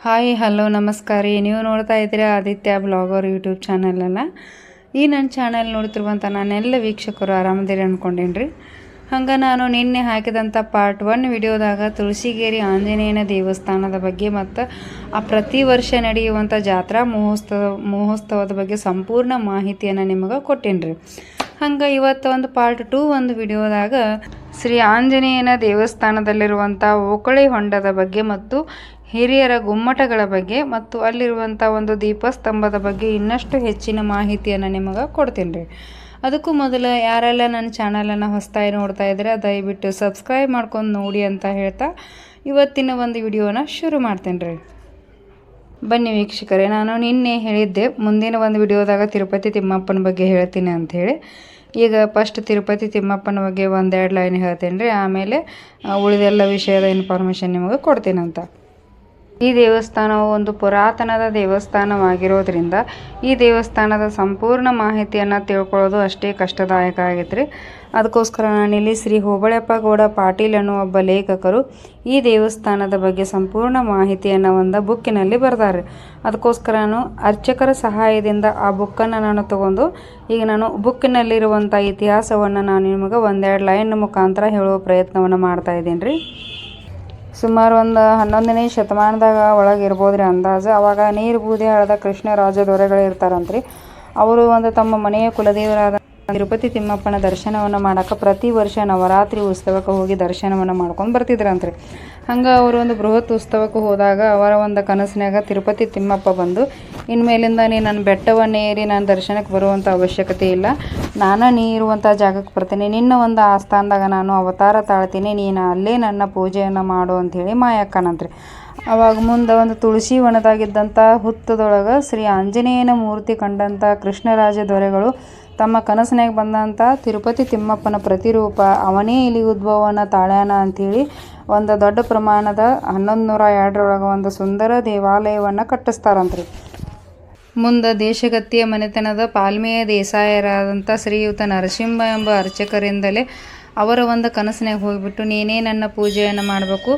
Hi, hello, ನಮಸ್ಕಾರ. ರೀ ನೀವು ನೋಡ್ತಾ ಇದ್ದೀರಾ ಆದಿತ್ಯ ಬ್ಲಾಗರ್ ಯೂಟ್ಯೂಬ್ ಚಾನಲಲ್ಲ ಈ ನನ್ನ ಚಾನಲ್ ನೋಡ್ತಿರುವಂಥ ನಾನೆಲ್ಲ ವೀಕ್ಷಕರು ಆರಾಮದಿರಿ ಅಂದ್ಕೊಂಡೇನ್ರಿ ಹಂಗೆ ನಾನು ನಿನ್ನೆ ಹಾಕಿದಂಥ ಪಾರ್ಟ್ ಒನ್ ವಿಡಿಯೋದಾಗ ತುಳಸಿಗೇರಿ ಆಂಜನೇಯನ ದೇವಸ್ಥಾನದ ಬಗ್ಗೆ ಮತ್ತು ಆ ಪ್ರತಿ ವರ್ಷ ನಡೆಯುವಂಥ ಜಾತ್ರಾ ಮಹೋತ್ಸವ, ಮಹೋತ್ಸವದ ಬಗ್ಗೆ ಸಂಪೂರ್ಣ ಮಾಹಿತಿಯನ್ನು ನಿಮಗೆ ಕೊಟ್ಟೇನ್ರಿ. ಹಂಗೆ ಇವತ್ತು ಒಂದು ಪಾರ್ಟ್ ಟೂ ಒಂದು ವಿಡಿಯೋದಾಗ ಶ್ರೀ ಆಂಜನೇಯನ ದೇವಸ್ಥಾನದಲ್ಲಿರುವಂಥ ಓಕಳಿ ಹೊಂಡದ ಬಗ್ಗೆ ಮತ್ತು ಹಿರಿಯರ ಗುಮ್ಮಟಗಳ ಬಗ್ಗೆ ಮತ್ತು ಅಲ್ಲಿರುವಂಥ ಒಂದು ದೀಪಸ್ತಂಭದ ಬಗ್ಗೆ ಇನ್ನಷ್ಟು ಹೆಚ್ಚಿನ ಮಾಹಿತಿಯನ್ನು ನಿಮಗೆ ಕೊಡ್ತೀನಿ ರೀ. ಅದಕ್ಕೂ ಮೊದಲು ಯಾರೆಲ್ಲ ನನ್ನ ಚಾನಲನ್ನು ಹೊಸ್ತಾಯಿ ನೋಡ್ತಾ ಇದ್ದರೆ, ದಯವಿಟ್ಟು ಸಬ್ಸ್ಕ್ರೈಬ್ ಮಾಡ್ಕೊಂಡು ನೋಡಿ ಅಂತ ಹೇಳ್ತಾ ಇವತ್ತಿನ ಒಂದು ವಿಡಿಯೋನ ಶುರು ಮಾಡ್ತೀನಿ ರೀ. ಬನ್ನಿ ವೀಕ್ಷಕರೇ, ನಾನು ನಿನ್ನೆ ಹೇಳಿದ್ದೆ, ಮುಂದಿನ ಒಂದು ವಿಡಿಯೋದಾಗ ತಿರುಪತಿ ತಿಮ್ಮಪ್ಪನ ಬಗ್ಗೆ ಹೇಳ್ತೀನಿ ಅಂಥೇಳಿ ಈಗ ಫಸ್ಟ್ ತಿರುಪತಿ ತಿಮ್ಮಪ್ಪನ ಬಗ್ಗೆ ಒಂದೆರಡು ಲೈನ್ ಹೇಳ್ತೀನಿ ರೀ, ಆಮೇಲೆ ಉಳಿದೆಲ್ಲ ವಿಷಯದ ಇನ್ಫಾರ್ಮೇಷನ್ ನಿಮಗೆ ಕೊಡ್ತೀನಿ ಅಂತ. ಈ ದೇವಸ್ಥಾನವು ಒಂದು ಪುರಾತನದ ದೇವಸ್ಥಾನವಾಗಿರೋದ್ರಿಂದ ಈ ದೇವಸ್ಥಾನದ ಸಂಪೂರ್ಣ ಮಾಹಿತಿಯನ್ನು ತಿಳ್ಕೊಳ್ಳೋದು ಅಷ್ಟೇ ಕಷ್ಟದಾಯಕ ಆಗೈತೆ ರೀ ಅದಕ್ಕೋಸ್ಕರ ನಾನಿಲ್ಲಿ ಶ್ರೀ ಹೋಬಳಪ್ಪ ಗೌಡ ಪಾಟೀಲ್ ಅನ್ನುವ ಒಬ್ಬ ಲೇಖಕರು ಈ ದೇವಸ್ಥಾನದ ಬಗ್ಗೆ ಸಂಪೂರ್ಣ ಮಾಹಿತಿಯನ್ನು ಒಂದು ಬುಕ್ಕಿನಲ್ಲಿ ಬರ್ತಾರೆ ಅದಕ್ಕೋಸ್ಕರ ನಾನು ಅರ್ಚಕರ ಸಹಾಯದಿಂದ ಆ ಬುಕ್ಕನ್ನು ನಾನು ತಗೊಂಡು, ಈಗ ನಾನು ಬುಕ್ಕಿನಲ್ಲಿರುವಂಥ ಇತಿಹಾಸವನ್ನು ನಾನು ನಿಮಗೆ ಒಂದೆರಡು ಲೈನ್ ಮುಖಾಂತರ ಹೇಳುವ ಪ್ರಯತ್ನವನ್ನು ಮಾಡ್ತಾ ಇದ್ದೀನಿ ರೀ ಸುಮಾರು ಒಂದು ಹನ್ನೊಂದನೇ ಶತಮಾನದಾಗ ಒಳಗೆ ಇರ್ಬೋದು ರೀ ಅಂದಾಜು. ಅವಾಗ ನೀರು ಬೂದಿ ಹಳದ ಕೃಷ್ಣರಾಜ ದೊರೆಗಳು ಇರ್ತಾರಂತ್ರಿ ಅವರು ಒಂದು ತಮ್ಮ ಮನೆಯ ಕುಲದೇವರಾದ ತಿರುಪತಿ ತಿಮ್ಮಪ್ಪನ ದರ್ಶನವನ್ನು ಮಾಡೋಕೆ ಪ್ರತಿ ವರ್ಷ ನವರಾತ್ರಿ ಉತ್ಸವಕ್ಕೆ ಹೋಗಿ ದರ್ಶನವನ್ನು ಮಾಡ್ಕೊಂಡು ಬರ್ತಿದ್ರಂತ್ರಿ. ಹಂಗೆ ಅವರು ಒಂದು ಬೃಹತ್ ಉತ್ಸವಕ್ಕೆ ಹೋದಾಗ ಅವರ ಒಂದು ಕನಸಿನಾಗ ತಿರುಪತಿ ತಿಮ್ಮಪ್ಪ ಬಂದು ಇನ್ಮೇಲಿಂದ ನೀ ನನ್ನ ಬೆಟ್ಟವನ್ನೇರಿ ನಾನು ದರ್ಶನಕ್ಕೆ ಬರುವಂಥ ಅವಶ್ಯಕತೆ ಇಲ್ಲ. ನಾನು ನೀ ಇರುವಂಥ ಜಾಗಕ್ಕೆ ಬರ್ತೀನಿ. ನಿನ್ನ ಒಂದು ಆಸ್ಥಾನದಾಗ ನಾನು ಅವತಾರ ತಾಳ್ತೀನಿ. ನೀನು ಅಲ್ಲೇ ನನ್ನ ಪೂಜೆಯನ್ನು ಮಾಡು ಅಂಥೇಳಿ ಮಾಯಕ್ಕನಂತ್ರಿ. ಅವಾಗ ಮುಂದೆ ಒಂದು ತುಳಸಿ ವನದಾಗಿದ್ದಂಥ ಹುತ್ತದೊಳಗೆ ಶ್ರೀ ಆಂಜನೇಯನ ಮೂರ್ತಿ ಕಂಡಂಥ ಕೃಷ್ಣರಾಜ ದೊರೆಗಳು ತಮ್ಮ ಕನಸಿನಾಗ ಬಂದಂಥ ತಿರುಪತಿ ತಿಮ್ಮಪ್ಪನ ಪ್ರತಿರೂಪ, ಅವನೇ ಇಲ್ಲಿ ಉದ್ಭವನ ತಾಳ್ಯಾನ ಅಂಥೇಳಿ ಒಂದು ದೊಡ್ಡ ಪ್ರಮಾಣದ ಹನ್ನೊಂದು ನೂರ ಎರಡರೊಳಗೆ ಒಂದು ಸುಂದರ ದೇವಾಲಯವನ್ನು ಕಟ್ಟಿಸ್ತಾರಂತ್ರಿ. ಮುಂದೆ ದೇಶಗತ್ತಿಯ ಮನೆತನದ ಪಾಲ್ಮೆಯ ದೇಸಾಯರಾದಂಥ ಶ್ರೀಯುತ ನರಸಿಂಹ ಎಂಬ ಅರ್ಚಕರಿಂದಲೇ ಅವರ ಒಂದು ಕನಸಿನಾಗ ಹೋಗಿಬಿಟ್ಟು, ನೀನೇ ನನ್ನ ಪೂಜೆಯನ್ನು ಮಾಡಬೇಕು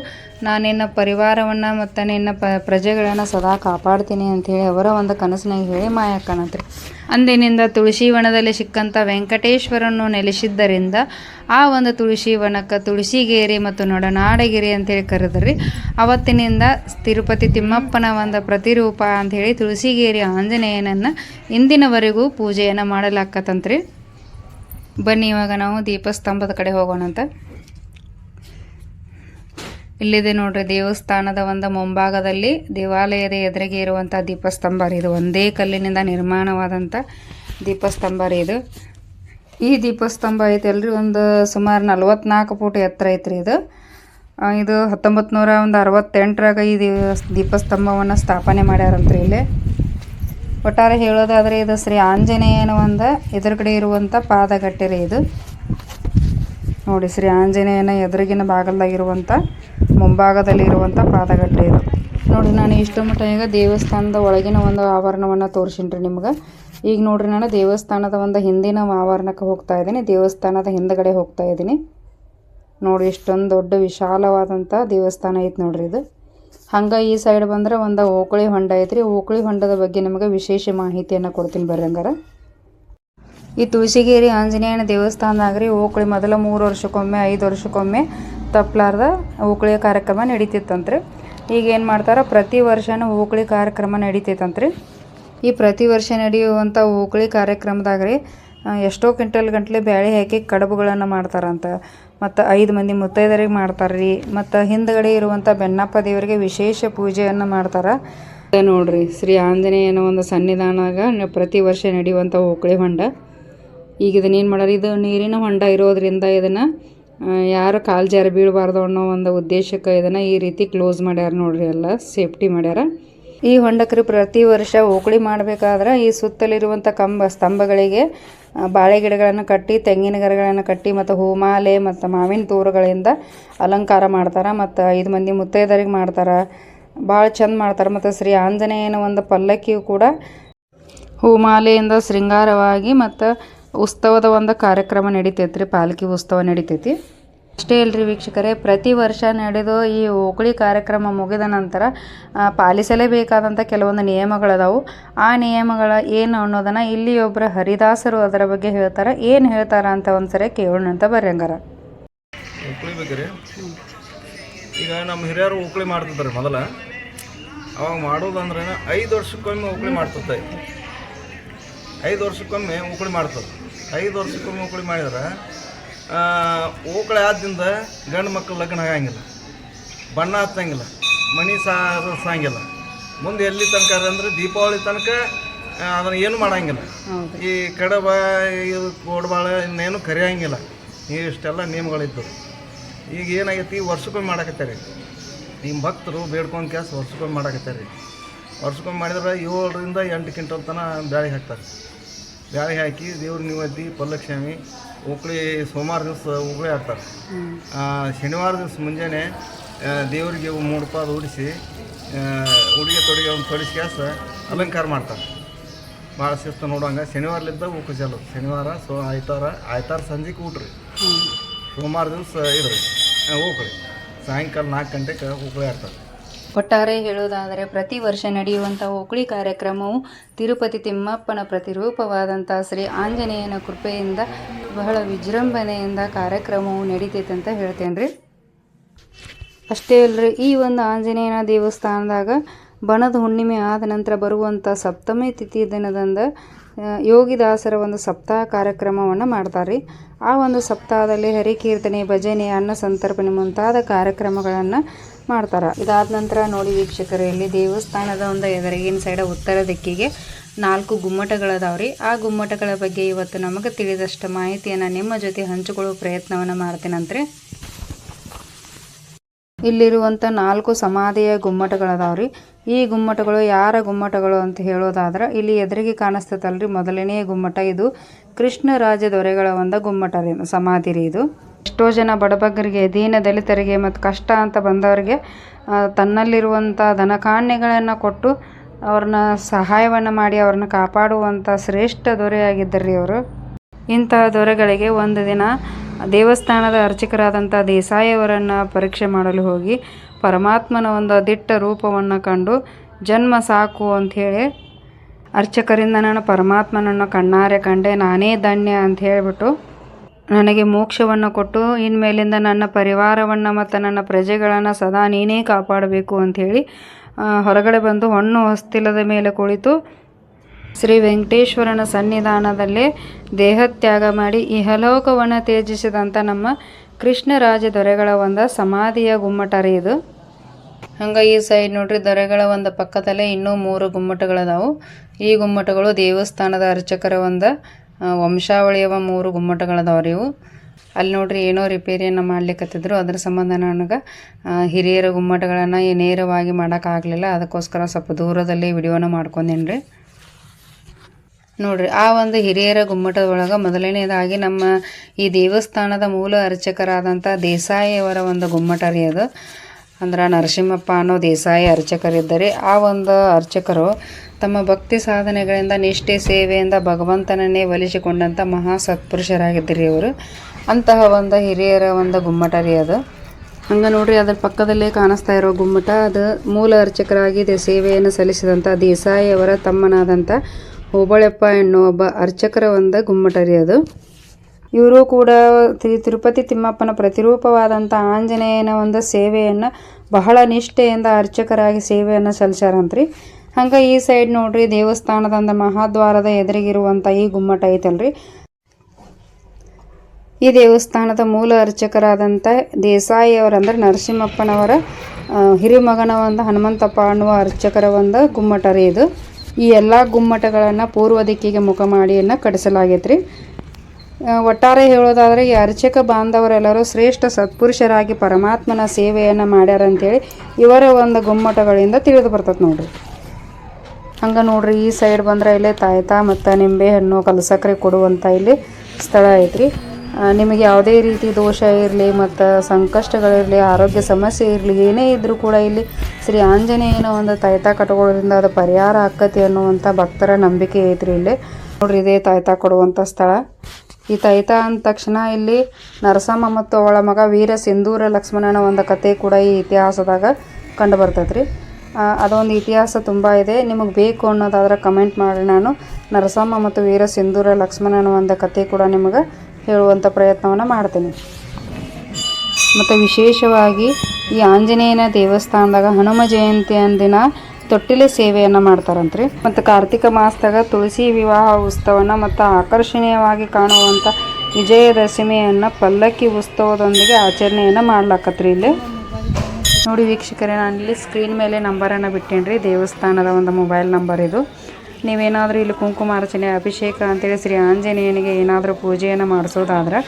ನಾನು ನಿನ್ನ ಪರಿವಾರವನ್ನು ಮತ್ತು ನಿನ್ನ ಪ, ಪ್ರಜೆಗಳನ್ನು ಸದಾ ಕಾಪಾಡ್ತೀನಿ ಅಂಥೇಳಿ ಅವರ ಒಂದು ಕನಸಿನಾಗ ಹೇಳಿ, ಮಾಯಕ್ಕನಂತ್ರಿ ಅಂದಿನಿಂದ ತುಳಸಿ ವನದಲ್ಲಿ ಸಿಕ್ಕಂಥ ವೆಂಕಟೇಶ್ವರನ್ನು ನೆಲೆಸಿದ್ದರಿಂದ, ಆ ಒಂದು ತುಳಸಿ ವನಕ್ಕೆ ತುಳಸಿಗೇರಿ ಮತ್ತು ನೊಡನಾಡಗಿರಿ ಅಂತೇಳಿ ಕರೆದ್ರಿ. ಅವತ್ತಿನಿಂದ ತಿರುಪತಿ ತಿಮ್ಮಪ್ಪನ ಒಂದು ಪ್ರತಿರೂಪ ಅಂಥೇಳಿ ತುಳಸಿಗೇರಿ ಆಂಜನೇಯನನ್ನು ಇಂದಿನವರೆಗೂ ಪೂಜೆಯನ್ನು ಮಾಡಲಾಕತ್ತಂತ್ರಿ. ಬನ್ನಿ, ಇವಾಗ ನಾವು ದೀಪಸ್ತಂಭದ ಕಡೆ ಹೋಗೋಣ ಅಂತ. ಇಲ್ಲಿದೆ ನೋಡ್ರಿ, ದೇವಸ್ಥಾನದ ಒಂದು ಮುಂಭಾಗದಲ್ಲಿ ದೇವಾಲಯದ ಎದುರಿಗೆ ಇರುವಂಥ ದೀಪಸ್ತಂಭ ಇದು ಒಂದೇ ಕಲ್ಲಿನಿಂದ ನಿರ್ಮಾಣವಾದಂಥ ದೀಪಸ್ತಂಭ ರೀ ಇದು. ಈ ದೀಪಸ್ತಂಭ ಐತಲ್ರಿ ಒಂದು ಸುಮಾರು ನಲ್ವತ್ನಾಲ್ಕು ಫೂಟ್ ಎತ್ತರ ಐತ್ರಿ ಇದು. ಇದು ಹತ್ತೊಂಬತ್ತು ನೂರ ಒಂದು ಅರವತ್ತೆಂಟರಾಗ ಈ ದೀಪಸ್ತಂಭವನ್ನು ಸ್ಥಾಪನೆ ಮಾಡ್ಯಾರಂತ್ರಿ ಇಲ್ಲಿ. ಒಟ್ಟಾರೆ ಹೇಳೋದಾದರೆ ಇದು ಶ್ರೀ ಆಂಜನೇಯನ ಒಂದು ಎದುರುಗಡೆ ಇರುವಂಥ ಪಾದಗಟ್ಟೆ ರೀ ಇದು. ನೋಡಿ, ಶ್ರೀ ಆಂಜನೇಯನ ಎದುರಿಗಿನ ಭಾಗದಾಗಿರುವಂಥ ಮುಂಭಾಗದಲ್ಲಿ ಇರುವಂಥ ಪಾದಗಟ್ಟೆ ಇದು. ನೋಡಿ, ನಾನು ಇಷ್ಟು ಮಟ್ಟ ಈಗ ದೇವಸ್ಥಾನದ ಒಳಗಿನ ಒಂದು ಆವರಣವನ್ನು ತೋರಿಸಿನ್ರಿ ನಿಮ್ಗೆ. ಈಗ ನೋಡ್ರಿ, ನಾನು ದೇವಸ್ಥಾನದ ಒಂದು ಹಿಂದಿನ ಆವರಣಕ್ಕೆ ಹೋಗ್ತಾ ಇದ್ದೀನಿ, ದೇವಸ್ಥಾನದ ಹಿಂದಗಡೆ ಹೋಗ್ತಾ ಇದ್ದೀನಿ. ನೋಡಿ, ಇಷ್ಟೊಂದು ದೊಡ್ಡ ವಿಶಾಲವಾದಂಥ ದೇವಸ್ಥಾನ ಐತೆ ನೋಡ್ರಿ ಇದು. ಹಂಗೆ ಈ ಸೈಡ್ ಬಂದ್ರೆ ಒಂದು ಓಕಳಿ ಹೊಂಡ ಐತ್ರಿ. ಓಕಳಿ ಹೊಂಡದ ಬಗ್ಗೆ ನಿಮಗೆ ವಿಶೇಷ ಮಾಹಿತಿಯನ್ನು ಕೊಡ್ತೀನಿ ಬರ್ರಿ ಹಂಗಾರೆ. ಈ ತುಳಸಿಗೇರಿ ಆಂಜನೇಯನ ದೇವಸ್ಥಾನದಾಗ ರೀ ಓಕಳಿ ಮೊದಲ ಮೂರು ವರ್ಷಕ್ಕೊಮ್ಮೆ ಐದು ವರ್ಷಕ್ಕೊಮ್ಮೆ ತಪ್ಪಲಾರ್ದ ಓಕುಳಿಯ ಕಾರ್ಯಕ್ರಮ ನಡೀತಿತ್ತಂತ್ರಿ. ಈಗ ಏನು ಮಾಡ್ತಾರೆ ಪ್ರತಿ ವರ್ಷನೂ ಓಕಳಿ ಕಾರ್ಯಕ್ರಮ ನಡೀತೈತಂತ್ರಿ ಈ ಪ್ರತಿ ವರ್ಷ ನಡೆಯುವಂಥ ಓಕಳಿ ಕಾರ್ಯಕ್ರಮದಾಗ ರೀ ಆ, ಎಷ್ಟೋ ಕ್ವಿಂಟಲ್ ಗಂಟ್ಲೆ ಬ್ಯಾಳೆ ಹಾಕಿ ಕಡಬುಗಳನ್ನು ಮಾಡ್ತಾರಂತ. ಮತ್ತು ಐದು ಮಂದಿ ಮುತ್ತೈದರಿಗೆ ಮಾಡ್ತಾರೆ ರೀ ಮತ್ತು ಹಿಂದ್ಗಡೆ ಇರುವಂಥ ಬೆನ್ನಪ್ಪ ದೇವರಿಗೆ ವಿಶೇಷ ಪೂಜೆಯನ್ನು ಮಾಡ್ತಾರೆ. ನೋಡ್ರಿ, ಶ್ರೀ ಆಂಜನೇಯನ ಒಂದು ಸನ್ನಿಧಾನಾಗ ಪ್ರತಿ ವರ್ಷ ನಡೆಯುವಂಥ ಓಕಳಿ ಹೊಂಡ. ಈಗ ಇದನ್ನ ಏನು ಮಾಡ್ಯಾರ, ಇದು ನೀರಿನ ಹೊಂಡ ಇರೋದ್ರಿಂದ ಇದನ್ನು ಯಾರು ಕಾಲು ಜಾರಿ ಬೀಳಬಾರ್ದು ಅನ್ನೋ ಒಂದು ಉದ್ದೇಶಕ್ಕೆ ಇದನ್ನು ಈ ರೀತಿ ಕ್ಲೋಸ್ ಮಾಡ್ಯಾರ ನೋಡ್ರಿ ಎಲ್ಲ ಸೇಫ್ಟಿ ಮಾಡ್ಯಾರ. ಈ ಹೊಂಡಕರು ಪ್ರತಿ ವರ್ಷ ಓಕುಳಿ ಮಾಡಬೇಕಾದ್ರೆ ಈ ಸುತ್ತಲಿರುವಂಥ ಕಂಬ ಸ್ತಂಭಗಳಿಗೆ ಬಾಳೆ ಗಿಡಗಳನ್ನು ಕಟ್ಟಿ, ತೆಂಗಿನ ಗಿಡಗಳನ್ನು ಕಟ್ಟಿ ಮತ್ತು ಹೂಮಾಲೆ ಮತ್ತು ಮಾವಿನ ತೂರುಗಳಿಂದ ಅಲಂಕಾರ ಮಾಡ್ತಾರೆ ಮತ್ತು ಐದು ಮಂದಿ ಮುತ್ತೈದರಿಗೆ ಮಾಡ್ತಾರೆ. ಭಾಳ ಚಂದ ಮಾಡ್ತಾರೆ ಮತ್ತು ಶ್ರೀ ಆಂಜನೇಯನ ಒಂದು ಪಲ್ಲಕ್ಕಿಯು ಕೂಡ ಹೂಮಾಲೆಯಿಂದ ಶೃಂಗಾರವಾಗಿ ಮತ್ತು ಉತ್ಸವದ ಒಂದು ಕಾರ್ಯಕ್ರಮ ನಡಿತೈತೆ ರೀ ಪಾಲ್ಕಿ ಉತ್ಸವ ನಡಿತೈತಿ. ಅಷ್ಟೇ ಅಲ್ರಿ ವೀಕ್ಷಕರೇ, ಪ್ರತಿ ವರ್ಷ ನಡೆದು ಈ ಓಕುಳಿ ಕಾರ್ಯಕ್ರಮ ಮುಗಿದ ನಂತರ ಪಾಲಿಸಲೇಬೇಕಾದಂಥ ಕೆಲವೊಂದು ನಿಯಮಗಳದಾವು. ಆ ನಿಯಮಗಳ ಏನು ಅನ್ನೋದನ್ನು ಇಲ್ಲಿ ಒಬ್ಬರು ಹರಿದಾಸರು ಅದರ ಬಗ್ಗೆ ಹೇಳ್ತಾರೆ, ಏನು ಹೇಳ್ತಾರ ಅಂತ ಒಂದ್ಸರಿ ಕೇಳೋಣ ಅಂತ ಬರಂಗಾರ ಬೇಕ್ರಿ ಈಗ ನಮ್ಮ ಹಿರಿಯರು ಓಕುಳಿ ಮಾಡ್ತಿದ್ದಾರೆ ಮೊದಲ. ಅವಾಗ ಮಾಡೋದಂದ್ರೆ ಐದು ವರ್ಷಕ್ಕೊಮ್ಮೆ ಓಕುಳಿ ಮಾಡ್ತಿರ್ತಾರೆ. ಐದು ವರ್ಷಕ್ಕೊಮ್ಮೆ ಓಕುಳಿ ಮಾಡ್ತದೆ ಐದು ವರ್ಷಕ್ಕೊಮ್ಮೆ ಓಕುಳಿ ಮಾಡಿದ್ರೆ ಉಕ್ಳಿ ಆದ್ದಿಂದ ಗಂಡು ಮಕ್ಕಳು ಲಗ್ನ ಆಗಂಗಿಲ್ಲ. ಬಣ್ಣ ಹತ್ತಂಗಿಲ್ಲ ಮಣಿ ಸಾಂಗಿಲ್ಲ ಮುಂದೆ ಎಲ್ಲಿ ತನಕ ಅಂದ್ರೆ ದೀಪಾವಳಿ ತನಕ ಅದನ್ನ ಏನು ಮಾಡಂಗಿಲ್ಲ. ಈ ಕಡಬ ಇದು ಕೋಡ್ಬಾಳ ಇನ್ನೇನು ಕರೆಯಂಗಿಲ್ಲ. ಇಷ್ಟೆಲ್ಲ ನಿಯಮಗಳಿದ್ದು ಈಗ ಏನಾಗೈತಿ ವರ್ಷಕ್ಕೊಮ್ಮೆ ಮಾಡಾಕತ್ತಾರೆ. ನಿಮ್ಮ ಭಕ್ತರು ಬೇಡ್ಕೊಂಡು ಕ್ಯಾಸ್ ವರ್ಷಕ್ಕೊಮ್ಮೆ ಮಾಡಾಕತ್ತಾರೆ. ವರ್ಷಕ್ಕೊಮ್ಮೆ ಮಾಡಿದ್ರೆ ಏಳರಿಂದ ಎಂಟು ಕ್ವಿಂಟಲ್ ತನಕ ಬ್ಯಾಳಿ ಹಾಕ್ತಾರೆ. ಬ್ಯಾಳಿ ಹಾಕಿ ದೇವ್ರ ನಿವೇದಿ ಪಲ್ಲಕ್ಷಮಿ ಉಕ್ಳಿ ಸೋಮವಾರ ದಿವಸ ಉಗುಳಿ ಆಡ್ತಾರೆ ಶನಿವಾರ ದಿವಸ ಮುಂಜಾನೆ ದೇವರಿಗೆ ಮೂರು ಪಾದ ಉಡಿಸಿ ಉಡುಗೆ ತೊಡುಗೆ ಒಂದು ತೊಡಿಸಿ ಕ್ಯಾಸ ಅಲಂಕಾರ ಮಾಡ್ತಾರೆ. ಭಾಳ ಶಿಸ್ತು ನೋಡುವಂಗೆ ಶನಿವಾರಲಿದ್ದ ಉಕ್ಕು ಚಲೋ. ಶನಿವಾರ ಸೋ ಆಯ್ತಾರ ಆಯ್ತಾರ ಸಂಜೆಗೆ ಊಟ್ರಿ. ಸೋಮವಾರ ದಿವಸ ಇದ್ರಿ. ಉಕ್ಳಿ ಸಾಯಂಕಾಲ ನಾಲ್ಕು ಗಂಟೆಗೆ ಉಕ್ಳಿ ಆಡ್ತಾರೆ ಒಟ್ಟಾರೆ ಹೇಳೋದಾದರೆ ಪ್ರತಿ ವರ್ಷ ನಡೆಯುವಂಥ ಓಕಳಿ ಕಾರ್ಯಕ್ರಮವು ತಿರುಪತಿ ತಿಮ್ಮಪ್ಪನ ಪ್ರತಿರೂಪವಾದಂಥ ಶ್ರೀ ಆಂಜನೇಯನ ಕೃಪೆಯಿಂದ ಬಹಳ ವಿಜೃಂಭಣೆಯಿಂದ ಕಾರ್ಯಕ್ರಮವು ನಡೀತೈತೆ ಅಂತ ಹೇಳ್ತೇನೆ ರೀ ಅಷ್ಟೇ ಅಲ್ಲರಿ ಈ ಒಂದು ಆಂಜನೇಯನ ದೇವಸ್ಥಾನದಾಗ ಬಣದ ಹುಣ್ಣಿಮೆ ಆದ ನಂತರ ಬರುವಂಥ ಸಪ್ತಮಿ ತಿಥಿ ದಿನದಂದು ಯೋಗಿದಾಸರ ಒಂದು ಸಪ್ತಾಹ ಕಾರ್ಯಕ್ರಮವನ್ನು ಮಾಡ್ತಾರೆ ಆ ಒಂದು ಸಪ್ತಾಹದಲ್ಲಿ ಹರಿಕೀರ್ತನೆ, ಭಜನೆ, ಅನ್ನ ಸಂತರ್ಪಣೆ ಮುಂತಾದ ಕಾರ್ಯಕ್ರಮಗಳನ್ನು ಮಾಡ್ತಾರೆ. ಇದಾದ ನಂತರ ನೋಡಿ ವೀಕ್ಷಕರು, ಇಲ್ಲಿ ದೇವಸ್ಥಾನದ ಒಂದು ಎದುರಿಗಿನ ಸೈಡ ಉತ್ತರ ದಿಕ್ಕಿಗೆ ನಾಲ್ಕು ಗುಮ್ಮಟಗಳದಾವ್ರಿ. ಆ ಗುಮ್ಮಟಗಳ ಬಗ್ಗೆ ಇವತ್ತು ನಮಗೆ ತಿಳಿದಷ್ಟು ಮಾಹಿತಿಯನ್ನು ನಿಮ್ಮ ಜೊತೆ ಹಂಚಿಕೊಳ್ಳುವ ಪ್ರಯತ್ನವನ್ನು ಮಾಡ್ತೀನಂತ್ರಿ ಇಲ್ಲಿರುವಂಥ ನಾಲ್ಕು ಸಮಾಧಿಯ ಗುಮ್ಮಟಗಳದಾವ್ರಿ. ಈ ಗುಮ್ಮಟಗಳು ಯಾರ ಗುಮ್ಮಟಗಳು ಅಂತ ಹೇಳೋದಾದ್ರೆ, ಇಲ್ಲಿ ಎದುರಿಗೆ ಕಾಣಿಸ್ತದಲ್ರಿ ಮೊದಲನೇ ಗುಮ್ಮಟ ಇದು ಕೃಷ್ಣರಾಜ ದೊರೆಗಳ ಒಂದು ಗುಮ್ಮಟ ರೀ, ಸಮಾಧಿ ರೀ ಇದು. ಎಷ್ಟೋ ಜನ ಬಡಬಗ್ಗರಿಗೆ, ದೀನ ದಲಿತರಿಗೆ ಮತ್ತು ಕಷ್ಟ ಅಂತ ಬಂದವರಿಗೆ ತನ್ನಲ್ಲಿರುವಂಥ ಧನಕಾಣ್ಯಗಳನ್ನು ಕೊಟ್ಟು ಅವ್ರನ್ನ ಸಹಾಯವನ್ನು ಮಾಡಿ ಅವ್ರನ್ನ ಕಾಪಾಡುವಂಥ ಶ್ರೇಷ್ಠ ದೊರೆಯಾಗಿದ್ದರು ರೀ ಅವರು. ಇಂತಹ ದೊರೆಗಳಿಗೆ ಒಂದು ದಿನ ದೇವಸ್ಥಾನದ ಅರ್ಚಕರಾದಂಥ ದೇಸಾಯಿಯವರನ್ನು ಪರೀಕ್ಷೆ ಮಾಡಲು ಹೋಗಿ ಪರಮಾತ್ಮನ ಒಂದು ದಿಟ್ಟ ರೂಪವನ್ನು ಕಂಡು ಜನ್ಮ ಸಾಕು ಅಂಥೇಳಿ ಅರ್ಚಕರಿಂದ ನಾನು ಪರಮಾತ್ಮನನ್ನು ಕಣ್ಣಾರೆ ಕಂಡೆ, ನಾನೇ ಧನ್ಯ ಅಂತ ಹೇಳಿಬಿಟ್ಟು ನನಗೆ ಮೋಕ್ಷವನ್ನು ಕೊಟ್ಟು ಇನ್ಮೇಲಿಂದ ನನ್ನ ಪರಿವಾರವನ್ನು ಮತ್ತು ನನ್ನ ಪ್ರಜೆಗಳನ್ನು ಸದಾ ನೀನೇ ಕಾಪಾಡಬೇಕು ಅಂಥೇಳಿ ಹೊರಗಡೆ ಬಂದು ಹೊಣ್ಣು ಹೊಸ್ತಿಲದ ಮೇಲೆ ಕುಳಿತು ಶ್ರೀ ವೆಂಕಟೇಶ್ವರನ ಸನ್ನಿಧಾನದಲ್ಲೇ ದೇಹತ್ಯಾಗ ಮಾಡಿ ಇಹಲೋಕವನ್ನು ತ್ಯಜಿಸಿದಂಥ ನಮ್ಮ ಕೃಷ್ಣರಾಜ ದೊರೆಗಳ ಒಂದು ಸಮಾಧಿಯ ಗುಮ್ಮಟರಿ ಇದು. ಹಂಗೆ ಈ ಸೈಡ್ ನೋಡ್ರಿ ದೊರೆಗಳ ಒಂದು ಪಕ್ಕದಲ್ಲೇ ಇನ್ನೂ ಮೂರು ಗುಮ್ಮಟಗಳದಾವು. ಈ ಗುಮ್ಮಟಗಳು ದೇವಸ್ಥಾನದ ಅರ್ಚಕರ ಒಂದು ವಂಶಾವಳಿಯವ ಮೂರು ಗುಮ್ಮಟಗಳದಾವ್ರಿ ಇವು. ಅಲ್ಲಿ ನೋಡ್ರಿ ಏನೋ ರಿಪೇರಿಯನ್ನು ಮಾಡ್ಲಿಕ್ಕತ್ತಿದ್ರು ಅದ್ರ ಸಂಬಂಧ ನನಗೆ ಹಿರಿಯರ ಗುಮ್ಮಟಗಳನ್ನು ನೇರವಾಗಿ ಮಾಡೋಕ್ಕಾಗಲಿಲ್ಲ ಅದಕ್ಕೋಸ್ಕರ ಸ್ವಲ್ಪ ದೂರದಲ್ಲಿ ವಿಡಿಯೋನ ಮಾಡ್ಕೊಂಡೇನ್ರಿ. ನೋಡ್ರಿ, ಆ ಒಂದು ಹಿರಿಯರ ಗುಮ್ಮಟದೊಳಗೆ ಮೊದಲನೇದಾಗಿ ನಮ್ಮ ಈ ದೇವಸ್ಥಾನದ ಮೂಲ ಅರ್ಚಕರಾದಂಥ ದೇಸಾಯಿಯವರ ಒಂದು ಗುಮ್ಮಟ ರೀ ಅದು. ಅಂದ್ರೆ ನರಸಿಂಹಪ್ಪ ಅನ್ನೋ ದೇಸಾಯಿ ಅರ್ಚಕರಿದ್ದಾರೆ. ಆ ಒಂದು ಅರ್ಚಕರು ತಮ್ಮ ಭಕ್ತಿ ಸಾಧನೆಗಳಿಂದ, ನಿಷ್ಠೆ ಸೇವೆಯಿಂದ ಭಗವಂತನನ್ನೇ ಒಲಿಸಿಕೊಂಡಂಥ ಮಹಾ ಸತ್ಪುರುಷರಾಗಿದ್ದರು ಅವರು ಅಂತಹ ಒಂದು ಹಿರಿಯರ ಒಂದು ಗುಮ್ಮಟ ರೀ ಅದು. ಹಂಗೆ ನೋಡ್ರಿ, ಅದ್ರ ಪಕ್ಕದಲ್ಲೇ ಕಾಣಿಸ್ತಾ ಇರೋ ಗುಮ್ಮಟ, ಅದು ಮೂಲ ಅರ್ಚಕರಾಗಿ ಸೇವೆಯನ್ನು ಸಲ್ಲಿಸಿದಂಥ ದೇಸಾಯಿಯವರ ತಮ್ಮನಾದಂಥ ಹೋಬಳಪ್ಪ ಎನ್ನುವ ಒಬ್ಬ ಅರ್ಚಕರ ಒಂದು ಗುಮ್ಮಟ ರೀ ಅದು. ಇವರು ಕೂಡ ತಿ- ತಿರುಪತಿ ತಿಮ್ಮಪ್ಪನ ಪ್ರತಿರೂಪವಾದಂಥ ಆಂಜನೇಯನ ಒಂದು ಸೇವೆಯನ್ನು ಬಹಳ ನಿಷ್ಠೆಯಿಂದ ಅರ್ಚಕರಾಗಿ ಸೇವೆಯನ್ನು ಸಲ್ಲಿಸ್ಯಾರಂತ್ರಿ. ಹಂಗೆ ಈ ಸೈಡ್ ನೋಡ್ರಿ ದೇವಸ್ಥಾನದ ಒಂದು ಮಹಾದ್ವಾರದ ಎದುರಿಗಿರುವಂಥ ಈ ಗುಮ್ಮಟ ಐತಲ್ರಿ. ಈ ದೇವಸ್ಥಾನದ ಮೂಲ ಅರ್ಚಕರಾದಂಥ ದೇಸಾಯಿ ಅವರಂದ್ರೆ ನರಸಿಂಹಪ್ಪನವರ ಹಿರಿಮಗನ ಒಂದು ಹನುಮಂತಪ್ಪ ಅನ್ನುವ ಅರ್ಚಕರ ಒಂದು ಗುಮ್ಮಟ ರೀ ಇದು. ಈ ಎಲ್ಲ ಗುಮ್ಮಟಗಳನ್ನು ಪೂರ್ವ ದಿಕ್ಕಿಗೆ ಮುಖ ಮಾಡಿಯನ್ನು ಕಟ್ಟಿಸಲಾಗೈತ್ರಿ. ಆ, ಒಟ್ಟಾರೆ ಹೇಳೋದಾದರೆ ಈ ಅರ್ಚಕ ಬಾಂಧವರೆಲ್ಲರೂ ಶ್ರೇಷ್ಠ ಸತ್ಪುರುಷರಾಗಿ ಪರಮಾತ್ಮನ ಸೇವೆಯನ್ನು ಮಾಡ್ಯಾರ ಅಂತೇಳಿ ಇವರ ಒಂದು ಗುಮ್ಮಟಗಳಿಂದ ತಿಳಿದು ಬರ್ತದೆ ನೋಡ್ರಿ. ಹಂಗೆ ನೋಡ್ರಿ, ಈ ಸೈಡ್ ಬಂದ್ರೆ ಇಲ್ಲಿ ತಾಯ್ತ ಮತ್ತು ನಿಂಬೆ ಹಣ್ಣು ಕಲಸಕ್ರೆ ಕೊಡುವಂಥ ಇಲ್ಲಿ ಸ್ಥಳ ಐತ್ರಿ. ನಿಮಗೆ ಯಾವುದೇ ರೀತಿ ದೋಷ ಇರಲಿ ಮತ್ತು ಸಂಕಷ್ಟಗಳಿರಲಿ, ಆರೋಗ್ಯ ಸಮಸ್ಯೆ ಇರಲಿ, ಏನೇ ಇದ್ದರೂ ಕೂಡ ಇಲ್ಲಿ ಶ್ರೀ ಆಂಜನೇಯನ ಒಂದು ತಾಯ್ತ ಕಟ್ಕೊಳ್ಳೋದ್ರಿಂದ ಅದು ಪರಿಹಾರ ಆಕತಿ ಅನ್ನುವಂಥ ಭಕ್ತರ ನಂಬಿಕೆ ಐತ್ರಿ ಇಲ್ಲಿ. ನೋಡ್ರಿ, ಇದೇ ತಾಯ್ತ ಕೊಡುವಂಥ ಸ್ಥಳ. ಈ ತಾಯ್ತಾ ಅಂದ ತಕ್ಷಣ ಇಲ್ಲಿ ನರಸಮ್ಮ ಮತ್ತು ಅವಳ ಮಗ ವೀರ ಸಿಂಧೂರ ಲಕ್ಷ್ಮಣನ ಒಂದು ಕತೆ ಕೂಡ ಈ ಇತಿಹಾಸದಾಗ ಕಂಡು ಬರ್ತೈತೆ ರೀ ಅದೊಂದು ಇತಿಹಾಸ ತುಂಬ ಇದೆ. ನಿಮಗೆ ಬೇಕು ಅನ್ನೋದಾದ್ರೆ ಕಮೆಂಟ್ ಮಾಡಿ. ನಾನು ನರಸಮ್ಮ ಮತ್ತು ವೀರ ಸಿಂಧೂರ ಲಕ್ಷ್ಮಣನ ಒಂದು ಕಥೆ ಕೂಡ ನಿಮಗೆ ಹೇಳುವಂಥ ಪ್ರಯತ್ನವನ್ನು ಮಾಡ್ತೀನಿ. ಮತ್ತು ವಿಶೇಷವಾಗಿ ಈ ಆಂಜನೇಯನ ದೇವಸ್ಥಾನದಾಗ ಹನುಮ ಜಯಂತಿ ಅಂದಿನ ತೊಟ್ಟಿಲೆ ಸೇವೆಯನ್ನು ಮಾಡ್ತಾರಂತ್ರಿ. ಮತ್ತು ಕಾರ್ತಿಕ ಮಾಸದಾಗ ತುಳಸಿ ವಿವಾಹ ಉತ್ಸವನ ಮತ್ತು ಆಕರ್ಷಣೀಯವಾಗಿ ಕಾಣುವಂಥ ವಿಜಯದಶಮಿಯನ್ನು ಪಲ್ಲಕ್ಕಿ ಉತ್ಸವದೊಂದಿಗೆ ಆಚರಣೆಯನ್ನು ಮಾಡ್ಲಾಕತ್ರಿ ಇಲ್ಲಿ. ನೋಡಿ ವೀಕ್ಷಕರೇ, ನಾನು ಇಲ್ಲಿ ಸ್ಕ್ರೀನ್ ಮೇಲೆ ನಂಬರನ್ನು ಬಿಟ್ಟೇನ್ರಿ. ದೇವಸ್ಥಾನದ ಒಂದು ಮೊಬೈಲ್ ನಂಬರ್ ಇದು. ನೀವೇನಾದರೂ ಇಲ್ಲಿ ಕುಂಕುಮಾರ್ಚನೆ ಅಭಿಷೇಕ ಅಂತೇಳಿ ಶ್ರೀ ಆಂಜನೇಯನಿಗೆ ಏನಾದರೂ ಪೂಜೆಯನ್ನು ಮಾಡಿಸೋದಾದ್ರೆ,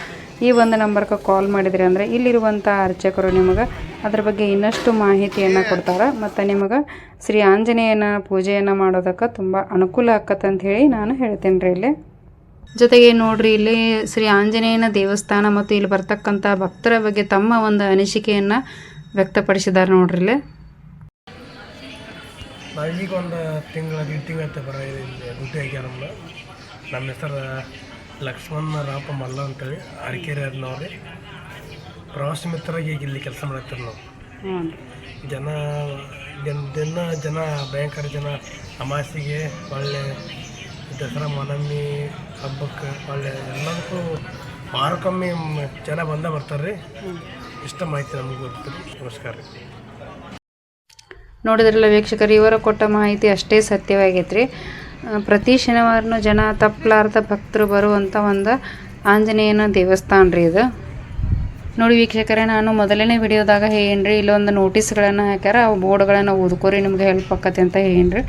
ಈ ಒಂದು ನಂಬರ್ಗೆ ಕಾಲ್ ಮಾಡಿದ್ರಿ ಅಂದರೆ ಇಲ್ಲಿರುವಂಥ ಅರ್ಚಕರು ನಿಮಗೆ ಅದ್ರ ಬಗ್ಗೆ ಇನ್ನಷ್ಟು ಮಾಹಿತಿಯನ್ನು ಕೊಡ್ತಾರೆ. ಮತ್ತು ನಿಮಗೆ ಶ್ರೀ ಆಂಜನೇಯನ ಪೂಜೆಯನ್ನು ಮಾಡೋದಕ್ಕೆ ತುಂಬ ಅನುಕೂಲ ಆಕತ್ತಂಥೇಳಿ ನಾನು ಹೇಳ್ತೇನೆ ರೀ ಇಲ್ಲಿ. ಜೊತೆಗೆ ನೋಡ್ರಿ, ಇಲ್ಲಿ ಶ್ರೀ ಆಂಜನೇಯನ ದೇವಸ್ಥಾನ ಮತ್ತು ಇಲ್ಲಿ ಬರ್ತಕ್ಕಂಥ ಭಕ್ತರ ಬಗ್ಗೆ ತಮ್ಮ ಒಂದು ಅನಿಸಿಕೆಯನ್ನು ವ್ಯಕ್ತಪಡಿಸಿದ್ದಾರೆ ನೋಡ್ರಿ ಇಲ್ಲಿ. ನಾವು ಈಗ ಒಂದು ತಿಂಗಳ ಎರಡು ತಿಂಗಳ ಬರ ಡ್ಯೂಟಿ ಆಗ್ಯಾರ ನಮ್ಮ ಹೆಸರು ಲಕ್ಷ್ಮಣ ರಾಪ ಮಲ್ಲ ಅಂತೇಳಿ ಅರಕೆರೆ ಅದನ್ನವ್ರಿ ಪ್ರವಾಸಿ ಮಿತ್ರರಾಗಿ ಈಗ ಇಲ್ಲಿ ಕೆಲಸ ಮಾಡತ್ತೀವಿ ನಾವು. ಜನ ದಿನ ದಿನ ಜನ ಭಯಂಕರ ಜನ ಅಮಾಸಿಗೆ ಒಳ್ಳೆ ದಸರಾ ಮನಮ್ಮಿ ಹಬ್ಬಕ್ಕೆ ಒಳ್ಳೆ ಎಲ್ಲದಕ್ಕೂ ವಾರಕ್ಕೊಮ್ಮೆ ಜನ ಬಂದ ಬರ್ತಾರೆ ರೀ. ಇಷ್ಟ ಮಾಹಿತಿ ನಮಗೆ ಗೊತ್ತಿರಿ ನಮಸ್ಕಾರ ರೀ. ನೋಡಿದ್ರಲ್ಲ ವೀಕ್ಷಕರು, ಇವರ ಕೊಟ್ಟ ಮಾಹಿತಿ ಅಷ್ಟೇ ಸತ್ಯವಾಗೈತ್ರಿ. ಪ್ರತಿ ಶನಿವಾರನೂ ಜನ ತಪ್ಪಲಾರ್ದ ಭಕ್ತರು ಬರುವಂಥ ಒಂದು ಆಂಜನೇಯನ ದೇವಸ್ಥಾನ ರೀ ಇದು. ನೋಡಿ ವೀಕ್ಷಕರೇ, ನಾನು ಮೊದಲನೇ ವಿಡಿಯೋದಾಗ ಹೇಳಿ ಇಲ್ಲೊಂದು ನೋಟಿಸ್ಗಳನ್ನು ಹಾಕ್ಯಾರ, ಅವು ಬೋರ್ಡ್ಗಳನ್ನು ಓದ್ಕೋರಿ, ನಿಮ್ಗೆ ಹೆಲ್ಪ್ ಆಕತ್ತೆ ಅಂತ ಹೇಳೇನ್ರಿ.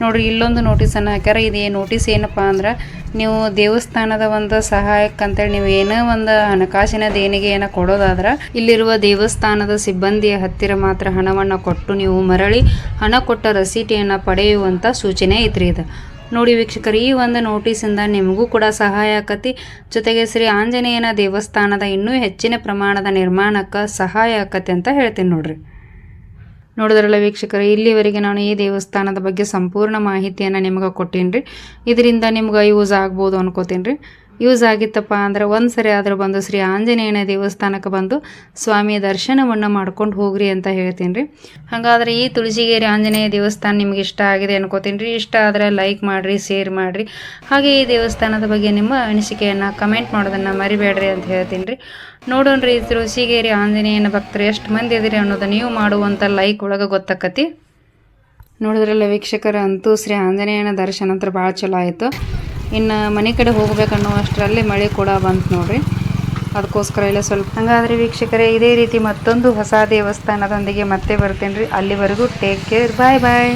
ನೋಡ್ರಿ, ಇಲ್ಲೊಂದು ನೋಟಿಸನ್ನು ಹಾಕ್ಯಾರ. ಇದು ನೋಟಿಸ್ ಏನಪ್ಪ ಅಂದ್ರೆ, ನೀವು ದೇವಸ್ಥಾನದ ಒಂದು ಸಹಾಯಕ್ಕೆ ಅಂತೇಳಿ ನೀವು ಏನೋ ಒಂದು ಹಣಕಾಸಿನ ದೇಣಿಗೆ ಏನೋ ಕೊಡೋದಾದ್ರೆ, ಇಲ್ಲಿರುವ ದೇವಸ್ಥಾನದ ಸಿಬ್ಬಂದಿಯ ಹತ್ತಿರ ಮಾತ್ರ ಹಣವನ್ನು ಕೊಟ್ಟು ನೀವು ಮರಳಿ ಹಣ ಕೊಟ್ಟ ರಸೀಟಿಯನ್ನು ಪಡೆಯುವಂಥ ಸೂಚನೆ ಐತ್ರಿ ಇದು. ನೋಡಿ ವೀಕ್ಷಕರು, ಈ ಒಂದು ನೋಟಿಸಿಂದ ನಿಮಗೂ ಕೂಡ ಸಹಾಯ ಆಕತಿ. ಜೊತೆಗೆ ಶ್ರೀ ಆಂಜನೇಯನ ದೇವಸ್ಥಾನದ ಇನ್ನೂ ಹೆಚ್ಚಿನ ಪ್ರಮಾಣದ ನಿರ್ಮಾಣಕ್ಕೆ ಸಹಾಯ ಆಕತಿ ಅಂತ ಹೇಳ್ತೀನಿ ನೋಡ್ರಿ. ನೋಡಿದ್ರಲ್ಲ ವೀಕ್ಷಕರು, ಇಲ್ಲಿವರೆಗೆ ನಾನು ಈ ದೇವಸ್ಥಾನದ ಬಗ್ಗೆ ಸಂಪೂರ್ಣ ಮಾಹಿತಿಯನ್ನು ನಿಮಗೆ ಕೊಟ್ಟೀನಿ ರೀ ಇದರಿಂದ ನಿಮ್ಗೆ ಯೂಸ್ ಆಗ್ಬೋದು ಅನ್ಕೋತೀನಿ ರೀ ಯೂಸ್ ಆಗಿತ್ತಪ್ಪ ಅಂದ್ರೆ ಒಂದು ಸರಿ ಆದರೂ ಬಂದು ಶ್ರೀ ಆಂಜನೇಯನ ದೇವಸ್ಥಾನಕ್ಕೆ ಬಂದು ಸ್ವಾಮಿಯ ದರ್ಶನವನ್ನು ಮಾಡ್ಕೊಂಡು ಹೋಗ್ರಿ ಅಂತ ಹೇಳ್ತೀನಿ ರೀ ಹಾಗಾದ್ರೆ ಈ ತುಳಸಿಗೇರಿ ಆಂಜನೇಯ ದೇವಸ್ಥಾನ ನಿಮ್ಗೆ ಇಷ್ಟ ಆಗಿದೆ ಅನ್ಕೋತೀನಿ ರೀ ಇಷ್ಟ ಆದರೆ ಲೈಕ್ ಮಾಡಿರಿ ಶೇರ್ ಮಾಡಿರಿ. ಹಾಗೆ ಈ ದೇವಸ್ಥಾನದ ಬಗ್ಗೆ ನಿಮ್ಮ ಅನಿಸಿಕೆಯನ್ನು ಕಮೆಂಟ್ ಮಾಡೋದನ್ನು ಮರಿಬೇಡ್ರಿ ಅಂತ ಹೇಳ್ತೀನಿ ರೀ ನೋಡೋಣ್ರಿ ಈ ತುಳಸಿಗೇರಿ ಆಂಜನೇಯನ ಭಕ್ತರು ಎಷ್ಟು ಮಂದಿ ಇದ್ದೀರಿ ಅನ್ನೋದು ನೀವು ಮಾಡುವಂಥ ಲೈಕ್ ಒಳಗೆ ಗೊತ್ತಾಕತಿ. ನೋಡಿದ್ರಲ್ಲ ವೀಕ್ಷಕರ, ಅಂತೂ ಶ್ರೀ ಆಂಜನೇಯನ ದರ್ಶನ ಅಂತ ಭಾಳ ಚಲೋ ಆಯಿತು. ಇನ್ನು ಮನೆ ಕಡೆ ಹೋಗಬೇಕನ್ನೋ ಅಷ್ಟರಲ್ಲಿ ಮಳೆ ಕೂಡ ಬಂತು ನೋಡಿರಿ. ಅದಕ್ಕೋಸ್ಕರ ಇಲ್ಲ ಸ್ವಲ್ಪ ಹಂಗಾದ್ರೆ ವೀಕ್ಷಕರೇ, ಇದೇ ರೀತಿ ಮತ್ತೊಂದು ಹೊಸ ದೇವಸ್ಥಾನದೊಂದಿಗೆ ಮತ್ತೆ ಬರ್ತೇನೆ ರೀ ಅಲ್ಲಿವರೆಗೂ ಟೇಕ್ ಕೇರ್ ಬಾಯ್ ಬಾಯ್